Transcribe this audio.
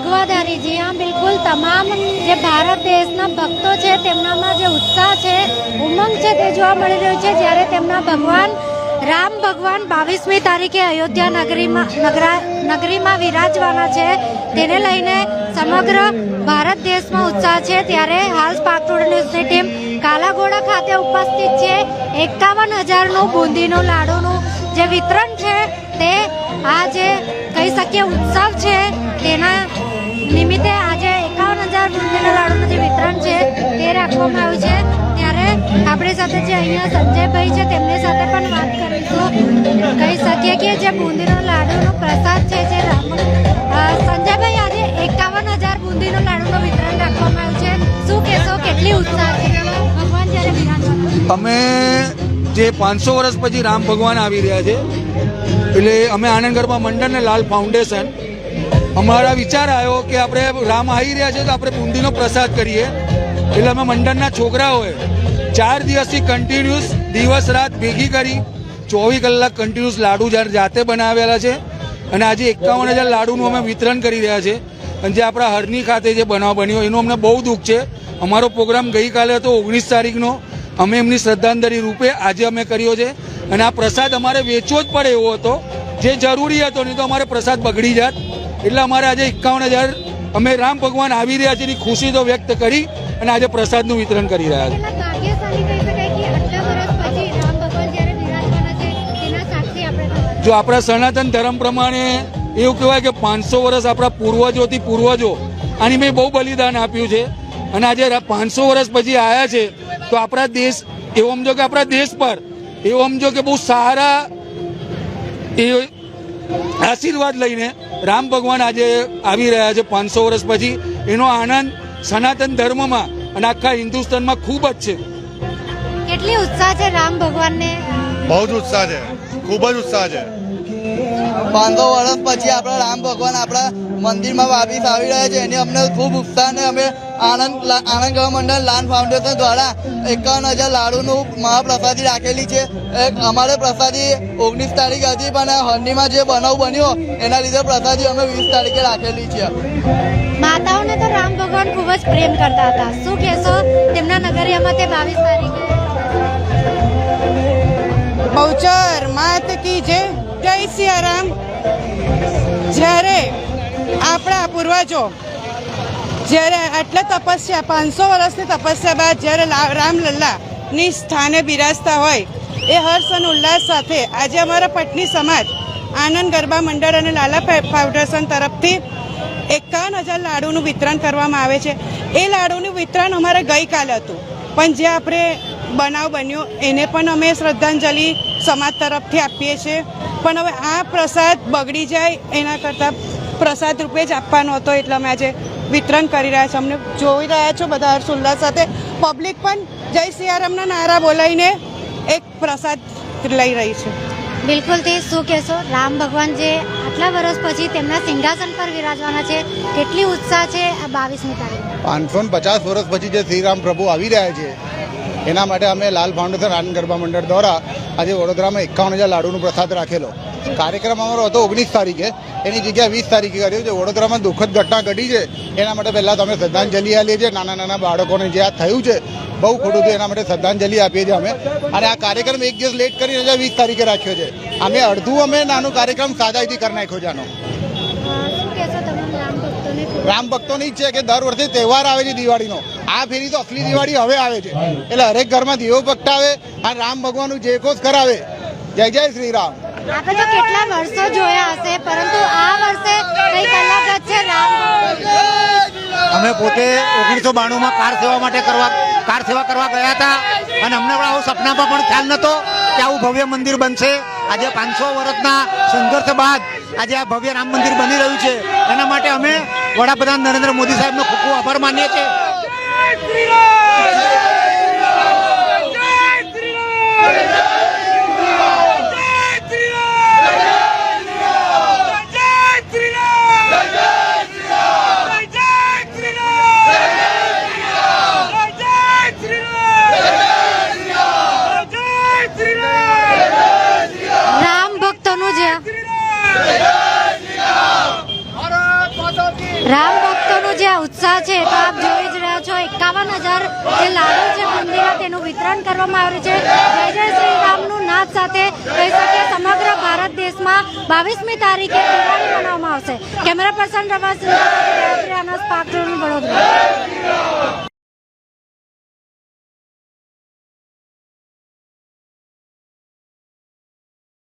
ભગવાદારી જી. હા બિલકુલ તમામ જે ભારત દેશના ભક્તો છે, તેમનામાં જે ઉત્સાહ છે, ઉમંગ છે તે જોવા મળી રહ્યું છે. જ્યારે તેમના ભગવાન રામ ભગવાન બાવીસમી તારીખે અયોધ્યા નગરીમાં, નગરા, નગરીમાં વિરાજવાના છે. તેને લઈને સમગ્ર ભારત દેશમાં ઉત્સાહ છે. ત્યારે હાલ સ્પાર્ક ટુડે ન્યૂઝની ટીમ કાલાઘોડા ખાતે ઉપસ્થિત છે. એકાવન હજારનું બુંદીનું લાડુનું જે વિતરણ છે તે આ જે કહી શકીએ ઉત્સવ છે. તેના નિમિત્તે આજે એકાવન હજાર બુંદીના લાડુનું જે વિતરણ છે તે રાખવામાં આવ્યું છે. ત્યારે આપણી સાથે જે અહીંયા સંજયભાઈ છે, તેમની સાથે પણ વાત કરીશું. કહી શકીએ કે જે બુંદીનો લાડુનો પ્રસાદ છે, જે સંજયભાઈ આજે એકાવન હજાર બુંદીનો લાડુનું વિતરણ રાખવામાં આવ્યું છે. શું કહેશો? કેટલી ઉત્સાહ છે? ભગવાન જ્યારે અમે જે પાંચસો વર્ષ પછી રામ ભગવાન આવી રહ્યા છે એટલે અમે આનંદ ગરબા મંડળ ને લાલ ફાઉન્ડેશન અમારા વિચાર આવ્યો કે આપણે રામ આવી રહ્યા છે તો આપણે બુંદીનો પ્રસાદ કરીએ. એટલે અમે મંડળના છોકરાઓએ ચાર દિવસથી કન્ટિન્યુઅસ દિવસ રાત ભેગી કરી ચોવીસ કલાક કન્ટિન્યુઅસ લાડુ જાતે બનાવેલા છે. અને આજે એકાવન હજાર લાડુનું અમે વિતરણ કરી રહ્યા છે. અને જે આપણા હરની ખાતે જે બનાવ બન્યો એનું અમને બહુ દુઃખ છે. અમારો પ્રોગ્રામ ગઈકાલે હતો ઓગણીસ તારીખનો. અમે એમની શ્રદ્ધાંજલિ રૂપે આજે અમે કર્યો છે. અને આ પ્રસાદ અમારે વેચવો જ પડે એવો હતો. જે જરૂરી હતો નહીં તો અમારે પ્રસાદ બગડી જાત. એટલે અમારે આજે એકાવન હજાર અમે રામ ભગવાન આવી રહ્યા છે એની ખુશી તો વ્યક્ત કરી અને આજે પ્રસાદનું વિતરણ કરી રહ્યા છે. જો આપણા સનાતન ધર્મ પ્રમાણે એવું કહેવાય કે પાંચસો વર્ષ આપણા પૂર્વજોથી પૂર્વજો આની મેં બહુ બલિદાન આપ્યું છે. અને આજે પાંચસો વર્ષ પછી આવ્યા છે તો આપણા દેશ એવું સમજો કે આપણા દેશ પર એવું સમજો કે બહુ સારા એ આશીર્વાદ લઈને રામ ભગવાન આજે આવી રહ્યા છે પાંચસો વર્ષ પછી. એનો આનંદ સનાતન ધર્મમાં અને આખા હિન્દુસ્તાનમાં ખૂબ જ છે. કેટલી ઉત્સાહ છે રામ ભગવાનને? બહુ જ ઉત્સાહ છે. ખૂબ જ ઉત્સાહ છે. પાંચસો વર્ષ પછી આપણા રામ ભગવાન આપણા મંદિરમાં વાપિસ આવી રહ્યા છે. એની અમને ખૂબ ઉત્સાહ અને અમે આણંદ આનંદ ગૃહ મંડળ લાન ફાઉન્ડેશન દ્વારા એકાવન હજાર લાડુનું મહાપ્રસાદી રાખેલી છે. એક અમારે પ્રસાદી ઓગણીસ તારીખ હતી પણ હંડીમાં જે બનાવ બન્યો એના લીધે પ્રસાદી અમે વીસ તારીખે રાખેલી છે. માતાઓને તો રામ ભગવાન ખૂબ જ પ્રેમ કરતા હતા. શું કહેશો? તેમના નગરિયામાં તે બાવીસ તારીખે. બહુચર માત કી જય જય સિયારામ. જ્યારે આપણા પૂર્વજો જ્યારે આટલા તપસ્યા, પાંચસો વર્ષની તપસ્યા બાદ જ્યારે રામલલ્લાની સ્થાને બિરાજતા હોય, એ હર્ષ અને ઉલ્લાસ સાથે આજે અમારા પટની સમાજ, આનંદ ગરબા મંડળ અને લાલા ફાઉન્ડેશન તરફથી એકાવન હજાર લાડુનું વિતરણ કરવામાં આવે છે. એ લાડુનું વિતરણ અમારે ગઈકાલે હતું. પણ જે આપણે બનાવ બન્યો, એને પણ અમે શ્રદ્ધાંજલિ સમાજ તરફથી આપીએ છીએ. પણ હવે આ પ્રસાદ બગડી જાય, એના કરતાં પ્રસાદ રૂપે જ આપવાનો હતો, એટલે અમે આજે વિતરણ કરી રહ્યા છે. અમને જોઈ રહ્યા છો બધા હર્ષોલ્લાસ સાથે. પબ્લિક પણ જય સિયારામના નારા બોલાવીને એક પ્રસાદ લઈ રહી છે. બિલકુલ તે શું કહેશો? રામ ભગવાન જે આટલા વર્ષ પછી તેમના સિંહાસન પર વિરાજવાના છે કેટલી ઉત્સાહ છે આ બાવીસમી તારીખ પાંચસો ને પચાસ વર્ષ પછી જે શ્રીરામ પ્રભુ આવી રહ્યા છે એના માટે અમે લાલ ફાઉન્ડેશન આનંદ ગરબા મંડળ દ્વારા આજે વડોદરામાં એકાવન હજાર લાડુનો પ્રસાદ રાખેલો. કાર્યક્રમ અમારો હતો ઓગણીસ તારીખે. એની જગ્યાએ વીસ તારીખે કર્યો છે. વડોદરામાં દુઃખદ ઘટના ઘટી છે. એના માટે પહેલાં તો અમે શ્રદ્ધાંજલિ આપીએ છીએ. નાના નાના બાળકોને જે આ થયું છે, બહુ ખોટું છે. એના માટે શ્રદ્ધાંજલિ આપીએ છીએ અમે. અને આ કાર્યક્રમ એક દિવસ લેટ કરીને વીસ તારીખે રાખ્યો છે. અમે અડધું અમે નાનું કાર્યક્રમ સાદાઈથી કરી નાખ્યો છે આનો અ, શું કહેશો તમે રામ ભક્તોને રામ ભક્તોની જ છે કે દર વર્ષે તહેવાર આવે છે દિવાળીનો. આ ફેરી તો અસલી દિવાળી હવે આવે છે. એટલે હરેક ઘરમાં દીવો પ્રગટાવે અને રામ ભગવાનનું જયઘોષ કરાવે. જય જય શ્રી રામ આપણે તો કેટલા વર્ષો જોયા હશે પરંતુ આ વર્ષે કંઈક અલગ છે રામ અમે પોતે ઓગણીસો બાણુંમાં કાર સેવા માટે કરવા કાર સેવા કરવા ગયા હતા અને અમને પણ આવું સપનામાં પણ ખ્યાલ નહોતો કે આવું ભવ્ય મંદિર બનશે. આજે પાંચસો વર્ષના સંઘર્ષ બાદ આજે આ ભવ્ય રામ મંદિર બની રહ્યું છે. એના માટે અમે વડાપ્રધાન નરેન્દ્ર મોદી સાહેબનો ખૂબ ખૂબ આભાર માનીએ છીએ રામ ભક્તોનું જે રામ ભક્તોનો જે આ ઉત્સાહ છે તો આપ જોઈ જ રહ્યા છો એકાવન હજાર જે લાડુ છે બુંદીના તેનું વિતરણ કરવામાં આવ્યું છે. જય જય શ્રી રામનું નાદ સાથે કહી શકીએ સમગ્ર ભારત દેશમાં બાવીસમી તારીખે દિવાળી મનાવવામાં આવશે. કેમેરા પર્સન રવા